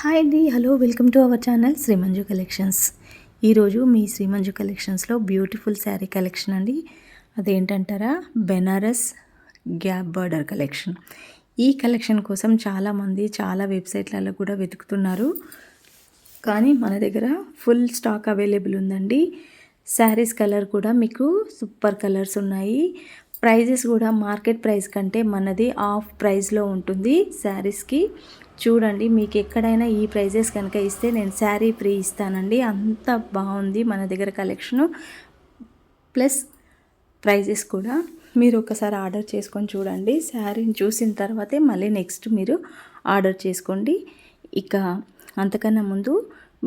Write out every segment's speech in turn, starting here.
Hi అండి. Hello welcome to our channel Srimanju collections. ఈరోజు మీ శ్రీమంజు కలెక్షన్స్లో బ్యూటిఫుల్ శారీ కలెక్షన్ అండి. అదేంటంటారా? Banaras gap border collection. ఈ కలెక్షన్ కోసం చాలామంది చాలా వెబ్సైట్లలో కూడా వెతుకుతున్నారు. కానీ మన దగ్గర ఫుల్ స్టాక్ అవైలబుల్ ఉందండి. శారీస్ కలర్ కూడా మీకు సూపర్ కలర్స్ ఉన్నాయి. ప్రైజెస్ కూడా మార్కెట్ ప్రైస్ కంటే మనది ఆఫ్ ప్రైస్లో ఉంటుంది శారీస్కి. చూడండి మీకు ఎక్కడైనా ఈ ప్రైజెస్ కనుక ఇస్తే నేను శారీ ఫ్రీ ఇస్తానండి. అంత బాగుంది మన దగ్గర కలెక్షను. ప్లస్ ప్రైజెస్ కూడా. మీరు ఒకసారి ఆర్డర్ చేసుకొని చూడండి. శారీని చూసిన తర్వాతే మళ్ళీ నెక్స్ట్ మీరు ఆర్డర్ చేసుకోండి. ఇక అంతకన్నా ముందు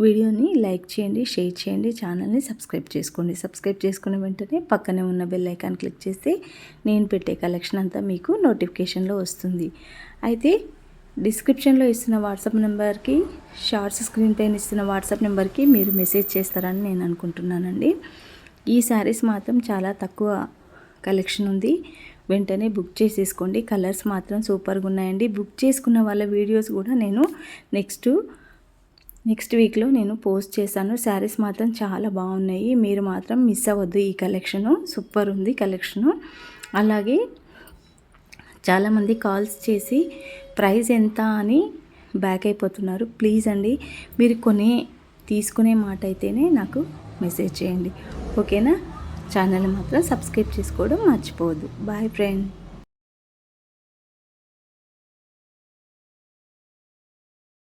వీడియోని లైక్ చేయండి షేర్ చేయండి ఛానల్ని సబ్స్క్రైబ్ చేసుకోండి. సబ్స్క్రైబ్ చేసుకున్న వెంటనే పక్కనే ఉన్న బెల్ ఐకాన్ క్లిక్ చేస్తే నేను పెట్టే కలెక్షన్ అంతా మీకు నోటిఫికేషన్లో వస్తుంది. అయితే డిస్క్రిప్షన్లో ఇస్తున్న వాట్సాప్ నెంబర్కి షార్ట్స్ స్క్రీన్ పైన ఇస్తున్న వాట్సాప్ నెంబర్కి మీరు మెసేజ్ చేస్తారని నేను అనుకుంటున్నానండి. ఈ శారీస్ మాత్రం చాలా తక్కువ కలెక్షన్ ఉంది. వెంటనే బుక్ చేసేసుకోండి. కలర్స్ మాత్రం సూపర్గా ఉన్నాయండి. బుక్ చేసుకున్న వాళ్ళ వీడియోస్ కూడా నేను నెక్స్ట్ నెక్స్ట్ వీక్లో నేను పోస్ట్ చేశాను. శారీస్ మాత్రం చాలా బాగున్నాయి. మీరు మాత్రం మిస్ అవ్వద్దు ఈ కలెక్షను. సూపర్ ఉంది కలెక్షను. అలాగే చాలామంది కాల్స్ చేసి ప్రైస్ ఎంత? అని బ్యాక్ అయిపోతున్నారు. ప్లీజ్ అండి మీరు కొనే తీసుకునే మాట అయితేనే నాకు మెసేజ్ చేయండి. ఓకేనా? ఛానల్ మాత్రం సబ్స్క్రైబ్ చేసుకోవడం మర్చిపోవద్దు. Boy friend